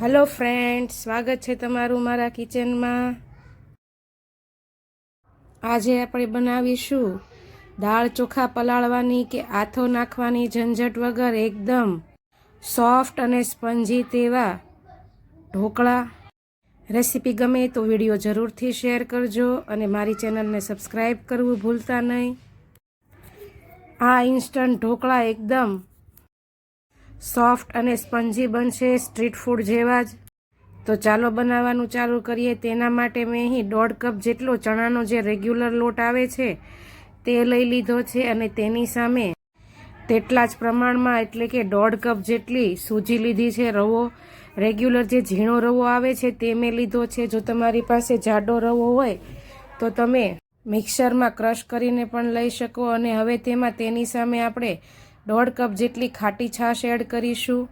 Hello friend સ્વાગત છે તમારું મારા કિચનમાં આજે આપણે બનાવીશું દાળ ચોખા પલાળવાની કે આથો નાખવાની ઝંઝટ વગર એકદમ સોફ્ટ અને સ્પંજી તેવા ઢોકળા. રેસીપી ગમે તો વીડિયો જરૂરથી શેર કરજો અને મારી ચેનલને સબસ્ક્રાઈબ કરવું ભૂલતા નહીં. આ ઇન્સ્ટન્ટ ઢોકળા એકદમ સોફ્ટ અને સ્પંજી બનશે, સ્ટ્રીટ ફૂડ જેવા જ. તો ચાલો બનાવવાનું ચાલુ કરીએ. તેના માટે મેં અહીં દોઢ કપ જેટલો ચણાનો જે રેગ્યુલર લોટ આવે છે, તે લઈ લીધો છે અને તેની સામે તેટલા જ પ્રમાણમાં, એટલે કે દોઢ કપ જેટલી સૂજી લીધી છે રવો. રેગ્યુલર જે ઝીણો રવો આવે છે, તે મેં લીધો છે. જો તમારી પાસે જાડો રવો હોય, તો તમે મિક્સરમાં ક્રશ કરીને પણ લઈ શકો અને હવે તેમાં તેની સામે આપણે દોઢ કપ જેટલી ખાટી છાશ એડ કરીશું.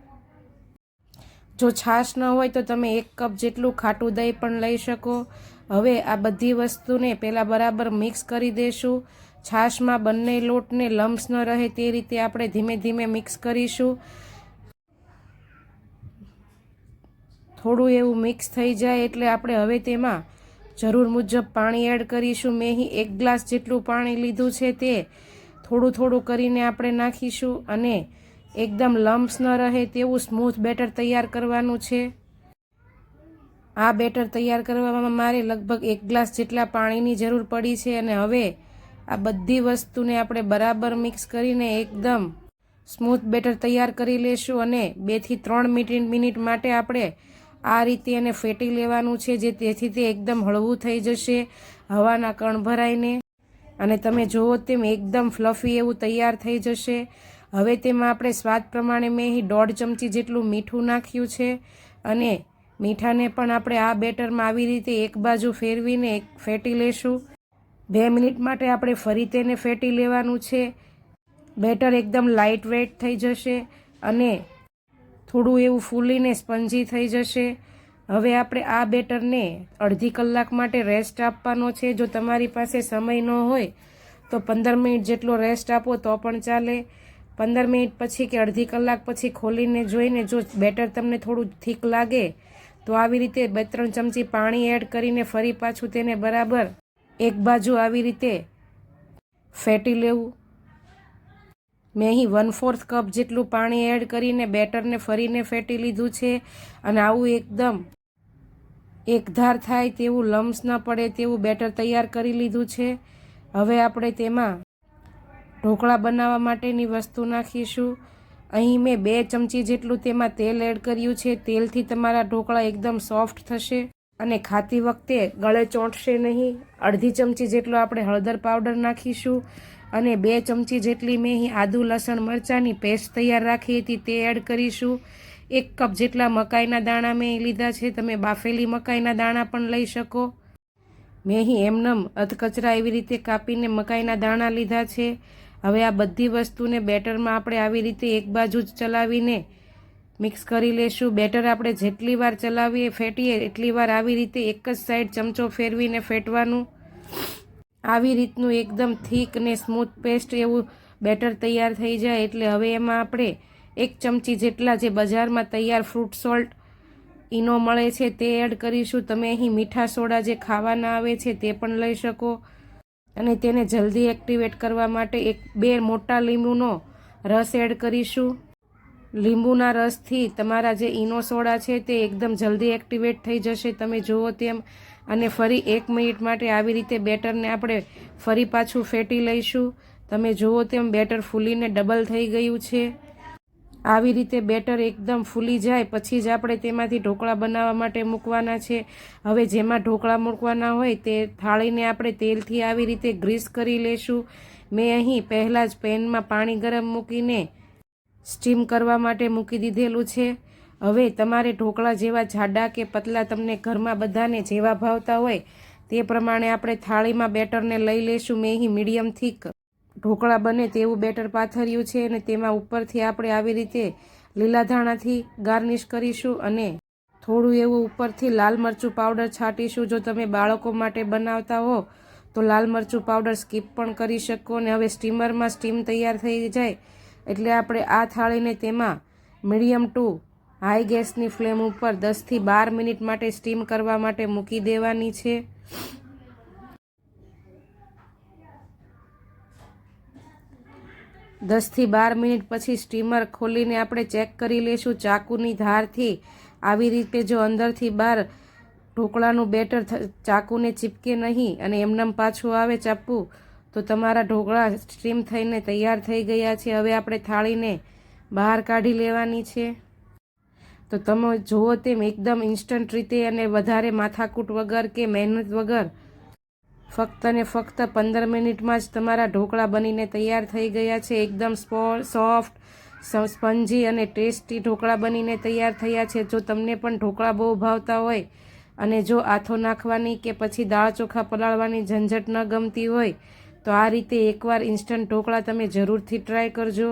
જો છાશ ન હોય તો તમે એક કપ જેટલું ખાટું દહીં પણ લઈ શકો. હવે આ બધી વસ્તુને પહેલાં બરાબર મિક્સ કરી દેશું. છાશમાં બંને લોટને લમ્સ ન રહે તે રીતે આપણે ધીમે ધીમે મિક્સ કરીશું. થોડું એવું મિક્સ થઈ જાય એટલે આપણે હવે તેમાં જરૂર મુજબ પાણી એડ કરીશું. મેં એક ગ્લાસ જેટલું પાણી લીધું છે તે થોડું થોડું કરીને આપણે નાખીશું અને એકદમ લમ્સ ન રહે તેવું સ્મૂથ બેટર તૈયાર કરવાનું છે. આ બેટર તૈયાર કરવામાં મારે લગભગ એક ગ્લાસ જેટલા પાણીની જરૂર પડી છે અને હવે આ બધી વસ્તુને આપણે બરાબર મિક્સ કરીને એકદમ સ્મૂથ બેટર તૈયાર કરી લેશું અને બેથી ત્રણ મિનિટ મિનિટ માટે આપણે આ રીતે એને ફેટી લેવાનું છે જે તેથી તે એકદમ હળવું થઈ જશે હવાના કણ ભરાઈને. અને તમે જુઓ તેમ એકદમ ફ્લફી એવું તૈયાર થઈ જશે. હવે તેમાં આપણે સ્વાદ પ્રમાણે મેં અહીં દોઢ ચમચી જેટલું મીઠું નાખ્યું છે અને મીઠાને પણ આપણે આ બેટરમાં આવી રીતે એક બાજુ ફેરવીને એક ફેટી લેશું. બે મિનિટ માટે આપણે ફરી તેને ફેટી લેવાનું છે. બેટર એકદમ લાઇટ વેટ થઈ જશે અને થોડું એવું ફૂલીને સ્પંજી થઈ જશે. હવે આપણે આ બેટરને અડધી કલાક માટે રેસ્ટ આપવાનો છે. જો તમારી પાસે સમય ન હોય તો પંદર મિનિટ જેટલો રેસ્ટ આપો તો પણ ચાલે. પંદર મિનિટ પછી કે અડધી કલાક પછી ખોલીને જોઈને જો બેટર તમને થોડું થીક લાગે, તો આવી રીતે બે ત્રણ ચમચી પાણી એડ કરીને ફરી પાછું તેને બરાબર એક બાજુ આવી રીતે ફેટી લેવું. મેં અહીં વન ફોર્થ કપ જેટલું પાણી એડ કરીને બેટરને ફરીને ફેટી લીધું છે અને આવું એકદમ એકધાર થાય તેવું લમ્સ ન પડે તેવું બેટર તૈયાર કરી લીધું છે. હવે આપણે તેમાં ઢોકળા બનાવવા માટેની વસ્તુ નાખીશું. અહીં મેં બે ચમચી જેટલું તેમાં તેલ એડ કર્યું છે. તેલથી તમારા ઢોકળા એકદમ સોફ્ટ થશે અને ખાતી વખતે ગળે ચોંટશે નહીં. અડધી ચમચી જેટલો આપણે હળદર પાવડર નાખીશું અને બે ચમચી જેટલી મેં અહીં આદુ લસણ મરચાંની પેસ્ટ તૈયાર રાખી હતી તે એડ કરીશું. એક કપ જેટલા મકાઈના દાણા મેં લીધા છે, તમે બાફેલી મકાઈના દાણા પણ લઈ શકો. મેં અહીં એમનમ અધકચરા એવી રીતે કાપીને મકાઈના દાણા લીધા છે. હવે આ બધી વસ્તુને બેટરમાં આપણે આવી રીતે એક બાજુ જ ચલાવીને મિક્સ કરી લેશું. બેટર આપણે જેટલી વાર ચલાવીએ, ફેટીએ, એટલી વાર આવી રીતે એક જ સાઈડ ચમચો ફેરવીને ફેટવાનું. આવી રીતનું એકદમ થીક ને સ્મૂથ પેસ્ટ એવું બેટર તૈયાર થઈ જાય. એટલે હવે એમાં આપણે એક ચમચી જેટલા જે બજારમાં તૈયાર ફ્રૂટ સોલ્ટ ઈનો મળે છે તે એડ કરીશું. તમે અહીં મીઠા સોડા જે ખાવાના આવે છે તે પણ લઈ શકો. અને તેને જલ્દી એક્ટિવેટ કરવા માટે એક બે મોટા લીંબુનો રસ એડ કરીશું. લીંબુના રસથી તમારા જે ઈનો સોડા છે તે એકદમ જલ્દી એક્ટિવેટ થઈ જશે. તમે જુઓ તેમ. અને ફરી એક મિનિટ માટે આવી રીતે બેટરને આપણે ફરી પાછું ફેટી લઈશું. તમે જુઓ તેમ બેટર ફૂલીને ડબલ થઈ ગયું છે. આવી રીતે બેટર એકદમ ફૂલી જાય, પછી જ આપણે તેમાંથી ઢોકળા બનાવવા માટે મૂકવાના છે. હવે જેમાં ઢોકળા મૂકવાના હોય તે થાળીને આપણે તેલથી આવી રીતે ગ્રીસ કરી લેશું. મેં અહીં પહેલાં જ પેનમાં પાણી ગરમ મૂકીને સ્ટીમ કરવા માટે મૂકી દીધેલું છે. હવે તમારે ઢોકળા જેવા જાડા કે પતલા તમને ઘરમાં બધાને જેવા ભાવતા હોય તે પ્રમાણે આપણે થાળીમાં બેટરને લઈ લેશું. મેં અહીં મીડિયમ થીક ઢોકળા બને તેવું બેટર પાથર્યું છે અને તેમાં ઉપરથી આપણે આવી રીતે લીલા ધાણાથી ગાર્નિશ કરીશું અને થોડું એવું ઉપરથી લાલ મરચું પાવડર છાંટીશું. જો તમે બાળકો માટે બનાવતા હો, તો લાલ મરચું પાવડર સ્કીપ પણ કરી શકો અને હવે સ્ટીમરમાં સ્ટીમ તૈયાર થઈ જાય એટલે આપણે આ થાળીને તેમાં મીડિયમ ટુ હાઈ ગેસની ફ્લેમ ઉપર દસથી બાર મિનિટ માટે સ્ટીમ કરવા માટે મૂકી દેવાની છે. દસથી બાર મિનિટ પછી સ્ટીમર ખોલીને આપણે ચેક કરી લઈશું ચાકુની ધારથી. આવી રીતે જો અંદરથી બહાર ઢોકળાનું બેટર ચાકુને ચીપકે નહીં અને એમનેમ પાછું આવે ચાપુ તો તમારા ઢોકળા સ્ટીમ થઈને તૈયાર થઈ ગયા છે. હવે આપણે થાળીને બહાર કાઢી લેવાની છે. તો તમે જુઓ તેમ એકદમ ઇન્સ્ટન્ટ રીતે અને વધારે માથાકૂટ વગર કે મહેનત વગર ફક્ત ને ફક્ત પંદર મિનિટમાં જ તમારા ઢોકળા બનીને તૈયાર થઈ ગયા છે. એકદમ સોફ્ટ સ્પંજી અને ટેસ્ટી ઢોકળા બનીને તૈયાર થયા છે. જો તમને પણ ઢોકળા બહુ ભાવતા હોય અને જો આથો નાખવાની કે પછી દાળ ચોખા પલાળવાની ઝંઝટ ન ગમતી હોય, તો આ રીતે એકવાર ઇન્સ્ટન્ટ ઢોકળા તમે જરૂરથી ટ્રાય કરજો.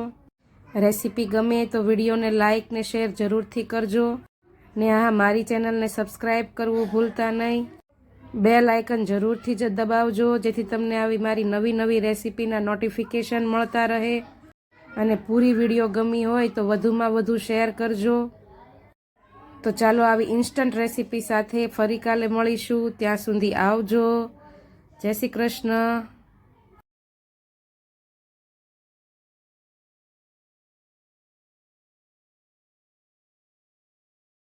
રેસીપી ગમે તો વિડીયોને લાઇક ને શેર જરૂરથી કરજો. ને હા, મારી ચેનલને સબસ્ક્રાઈબ કરવું ભૂલતા નહીં. બેલ આઇકન જરૂરથી જ દબાવજો, જેથી તમને આવી મારી નવી નવી રેસીપીના નોટિફિકેશન મળતા રહે. અને પૂરી વીડિયો ગમી હોય તો વધુમાં વધુ શેર કરજો. તો ચાલો આવી ઇન્સ્ટન્ટ રેસીપી સાથે ફરી કાલે મળીશું. ત્યાં સુધી આવજો. જય શ્રી કૃષ્ણ.